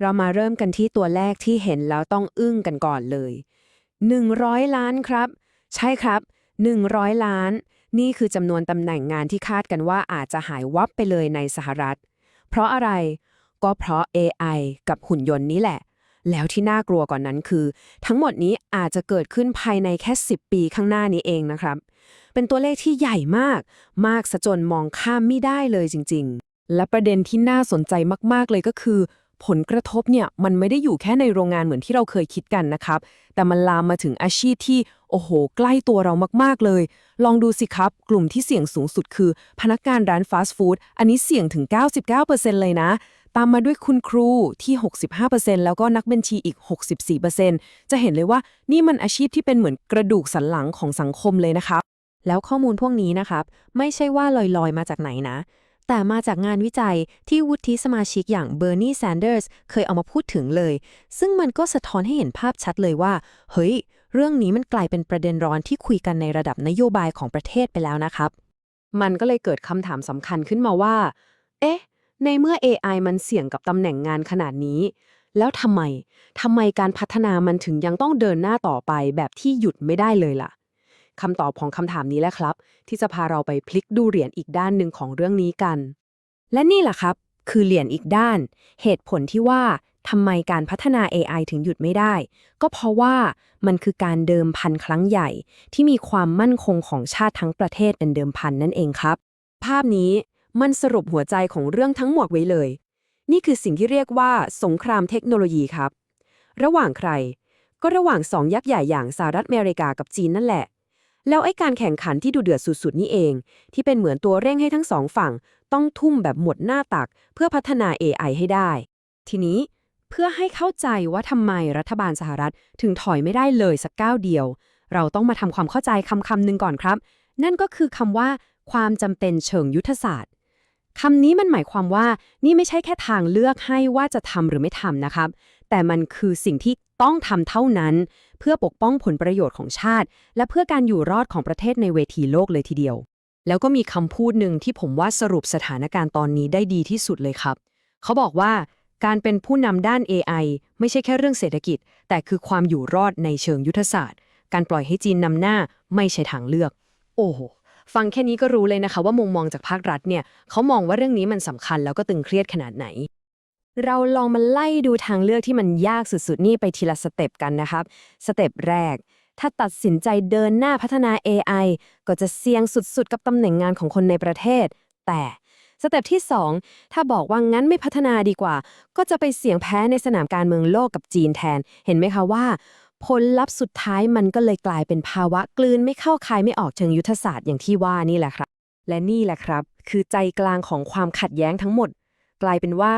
เรามาเริ่มกันที่ตัวแรกที่เห็นแล้วต้องอึ้งกันก่อนเลย 100 ล้านครับ ใช่ครับ 100 ล้าน นี่คือจำนวนตำแหน่งงานที่คาดกันว่าอาจจะหายวับไปเลยในสหรัฐ เพราะอะไร ก็เพราะ AI กับหุ่นยนต์นี้แหละ แล้วที่น่ากลัวกว่อนนั้นคือ ทั้งหมดนี้อาจจะเกิดขึ้นภายในแค่ 10 ปีข้างหน้านี้เองนะครับ เป็นตัวเลขที่ใหญ่มาก มากซะจนมองข้ามไม่ได้เลยจริง ๆ และประเด็นที่น่าสนใจมากๆเลยก็คือ ผลกระทบเนี่ยมันไม่ได้อยู่แค่ในโรงงานเหมือนที่เราเคยคิดกันนะครับ แต่มันลามมาถึงอาชีพที่ โอ้โห ใกล้ตัวเรามากๆเลย ลองดูสิครับ กลุ่มที่เสี่ยงสูงสุดคือ พนักงานร้านฟาสต์ฟู้ดอันนี้เสี่ยงถึง 99%เลยนะ ตามมาด้วยคุณครูที่ 65%แล้วก็นักบัญชีอีก 64%จะเห็นเลยว่านี่มันอาชีพที่เป็นเหมือนกระดูกสันหลังของสังคมเลยนะครับแล้วข้อมูลพวกนี้นะครับ ไม่ใช่ว่าลอยๆ มาจากไหนนะ แต่มาจากงานวิจัยที่วุฒิสมาชิกอย่างเบอร์นีแซนเดอร์สเคยเอามาพูดถึงเลย ซึ่งมันก็สะท้อนให้เห็นภาพชัดเลยว่า เฮ้ย เรื่องนี้มันกลายเป็นประเด็นร้อนที่คุยกันในระดับนโยบายของประเทศไปแล้วนะครับ มันก็เลยเกิดคำถามสำคัญขึ้นมาว่า เอ๊ะ ในเมื่อ AI มันเสี่ยงกับตำแหน่งงานขนาดนี้ แล้วทำไมทำไมการพัฒนามันถึงยังต้องเดินหน้าต่อไปแบบที่หยุดไม่ได้เลยล่ะ คำตอบของคำถามนี้แหละครับ ที่จะพาเราไปพลิกดูเหรียญอีกด้านหนึ่งของเรื่องนี้กัน และนี่แหละครับ คือเหรียญอีกด้าน เหตุผลที่ว่าทำไมการพัฒนา AI ถึงหยุดไม่ได้ ก็เพราะว่ามันคือการเดิมพันครั้งใหญ่ ที่มีความมั่นคงของชาติทั้งประเทศเป็นเดิมพันนั่นเองครับ ภาพนี้มันสรุปหัวใจของเรื่องทั้งหมดไว้เลย นี่คือสิ่งที่เรียกว่า สงครามเทคโนโลยีครับ ระหว่างใคร ก็ระหว่างสองยักษ์ใหญ่อย่างสหรัฐอเมริกากับจีนนั่นแหละ แล้วไอ้การแข่งขันที่ดูเดือดสุดๆนี่เอง ที่เป็นเหมือนตัวเร่งให้ทั้งสองฝั่ง ต้องทุ่มแบบหมดหน้าตัก เพื่อพัฒนา AI ให้ได้ ทีนี้เพื่อให้เข้าใจว่าทำไมรัฐบาลสหรัฐถึงถอยไม่ได้เลยสักก้าวเดียว เราต้องมาทำความเข้าใจคำคำหนึ่งก่อนครับ นั่นก็คือคำว่า ความจำเป็นเชิงยุทธศาสตร์คำนี้มันหมายความว่านี่ไม่ใช่แค่ทางเลือกให้ว่าจะทำหรือไม่ทำนะครับ แต่มันคือสิ่งที่ต้องทำเท่านั้น พื่อปกป้องผลประโยชน์ของชาติ และเพื่อการอยู่รอดของประเทศในเวทีโลกเลยทีเดียว แล้วก็มีคำพูดหนึ่งที่ผมว่าสรุปสถานการณ์ตอนนี้ได้ดีที่สุดเลยครับ เขาบอกว่าการเป็นผู้นำด้าน AI ไม่ใช่แค่เรื่องเศรษฐกิจ แต่คือความอยู่รอดในเชิงยุทธศาสตร์ การปล่อยให้จีนนำหน้าไม่ใช่ทางเลือก โอ้โหฟังแค่นี้ก็รู้เลยนะคะว่ามุมมองจากภาครัฐเนี่ยเขามองว่าเรื่องนี้มันสำคัญแล้วก็ตึงเครียดขนาดไหน เราลองมาไล่ดูทางเลือกที่มันยากสุดๆ นี่ไปทีละสเต็ปกันนะครับ สเต็ปแรก ถ้าตัดสินใจเดินหน้าพัฒนา AI ก็จะเสี่ยงสุดๆ กับตำแหน่งงานของคนในประเทศ แต่สเต็ปที่ 2 ถ้าบอกว่างั้นไม่พัฒนาดีกว่า ก็จะไปเสี่ยงแพ้ในสนามการเมืองโลกกับจีนแทน เห็นไหมคะว่า ผลลัพธ์สุดท้ายมันก็เลยกลายเป็นภาวะกลืนไม่เข้าคายไม่ออกเชิงยุทธศาสตร์อย่างที่ว่านี่แหละครับ และนี่แหละครับ คือใจกลางของความขัดแย้งทั้งหมด กลายเป็นว่า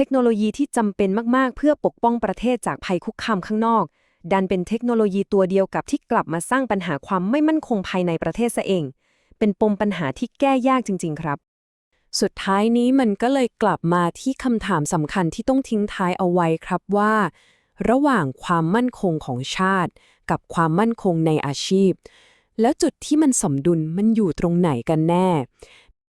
เทคโนโลยีที่จำเป็นมากๆ เพื่อปกป้องประเทศจากภัยคุกคามข้างนอก ดันเป็นเทคโนโลยีตัวเดียวกับที่กลับมาสร้างปัญหาความไม่มั่นคงภายในประเทศซะเอง เป็นปมปัญหาที่แก้ยากจริง ๆ ครับ สุดท้ายนี้มันก็เลยกลับมาที่คำถามสำคัญที่ต้องทิ้งท้ายเอาไว้ครับว่า ระหว่างความมั่นคงของชาติ กับความมั่นคงในอาชีพแล้วจุดที่มันสมดุลมันอยู่ตรงไหนกันแน่